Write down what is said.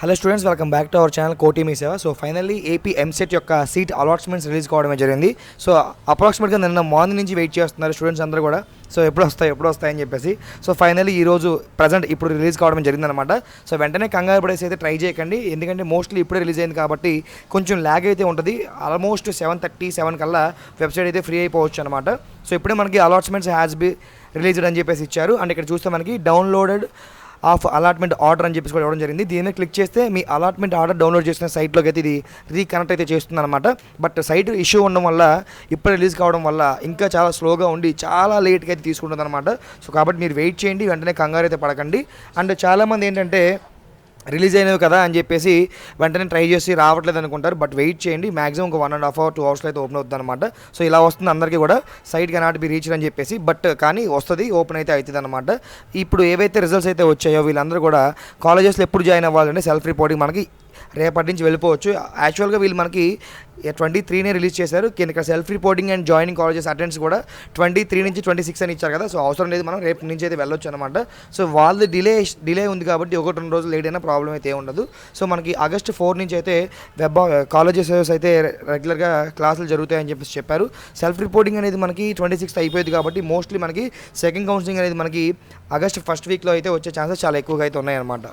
Hello students welcome back to our channel కోటి మీ సేవ సో ఫైనల్లీ ఏపీ ఎంసెట్ యొక్క సీట్ అలాట్మెంట్స్ రిలీజ్ కావడమే జరిగింది. సో అప్రాక్సిమేట్గా నిన్న మార్నింగ్ నుంచి వెయిట్ చేస్తున్నారు స్టూడెంట్స్ అందరూ కూడా. సో ఎప్పుడు వస్తాయి ఎప్పుడు వస్తాయని చెప్పేసి. సో ఫైనల్లీ ఈ రోజు ప్రజెంట్ ఇప్పుడు రిలీజ్ కావడం జరిగిందనమాట సో వెంటనే కంగారు పడేసి అయితే ట్రై చేయకండి. ఎందుకంటే మోస్ట్లీ ఇప్పుడే రిలీజ్ అయింది కాబట్టి కొంచెం ల్యాగ్ అయితే ఉంటుంది. ఆల్మోస్ట్ సెవెన్ థర్టీ సెవెన్ కల్లా వెబ్సైట్ అయితే ఫ్రీ అయిపోవచ్చు అనమాట సో ఇప్పుడే మనకి అలాట్మెంట్స్ హ్యాస్ బి రిలీజ్డ్ అని చెప్పేసి ఇచ్చారు. అండ్ ఇక్కడ చూస్తే మనకి డౌన్లోడెడ్ ఆఫ్ అలాట్మెంట్ ఆర్డర్ అని చెప్పేసి కూడా ఇవ్వడం జరిగింది. దీని మీద క్లిక్ చేస్తే మీ అలాట్మెంట్ ఆర్డర్ డౌన్లోడ్ చేసిన సైట్లోకి అయితే ఇది రీకనెక్ట్ అయితే చేస్తుంది అనమాట బట్ సైట్ ఇష్యూ ఉండడం వల్ల ఇప్పుడు రిలీజ్ కావడం వల్ల ఇంకా చాలా స్లోగా ఉండి చాలా లేట్గా అయితే తీసుకుంటుంది అనమాట సో కాబట్టి మీరు వెయిట్ చేయండి వెంటనే కంగారు అయితే పడకండి. అండ్ చాలామంది ఏంటంటే రిలీజ్ అయినవి కదా అని చెప్పేసి వెంటనే ట్రై చేసి రావట్లేదు అనుకుంటారు. బట్ వెయిట్ చేయండి. మాక్సిమం ఒక one and half hour two అవర్స్లో అయితే ఓపెన్ అవుతుంది అనమాట సో ఇలా వస్తుంది అందరికీ కూడా. సైట్ కెనాట్ బి రీచ్ అని చెప్పేసి. బట్ కానీ వస్తుంది ఓపెన్ అయితే అవుతుంది అనమాట ఇప్పుడు ఏవైతే రిజల్ట్స్ అయితే వచ్చాయో వీళ్ళందరూ కూడా కాలేజెస్లో ఎప్పుడు జాయిన్ అవ్వాలంటే సెల్ఫ్ రిపోర్టింగ్ మనకి రేపటి నుంచి వెళ్ళిపోవచ్చు. యాక్చువల్గా వీళ్ళు మనకి ట్వంటీ త్రీనే రిలీజ్ చేశారు. కింద ఇక్కడ self reporting and joining colleges attends కూడా ట్వంటీ త్రీ నుంచి ట్వంటీ సిక్స్ అని ఇచ్చారు కదా. సో అవసరం లేదు మనం రేపు నుంచి అయితే వెళ్ళొచ్చు అనమాట సో వాళ్ళది డిలే డిలే ఉంది కాబట్టి ఒకటి రెండు రోజులు లేట్ అయినా ప్రాబ్లం అయితే ఉండదు. సో మనకి ఆగస్ట్ ఫోర్ నుంచి అయితే వెబ్ కాలేజెస్ అయితే రెగ్యులర్గా క్లాసులు జరుగుతాయని చెప్పేసి చెప్పారు. సెల్ఫ్ రిపోర్టింగ్ అనేది మనకి ట్వంటీ సిక్స్త్ అయిపోయింది కాబట్టి మోస్ట్లీ మనకి సెకండ్ కౌన్సిలింగ్ అనేది మనకి ఆగస్ట్ ఫస్ట్ వీక్లో అయితే వచ్చే ఛాన్సెస్ చాలా ఎక్కువగా అయితే ఉన్నాయన్నమాట.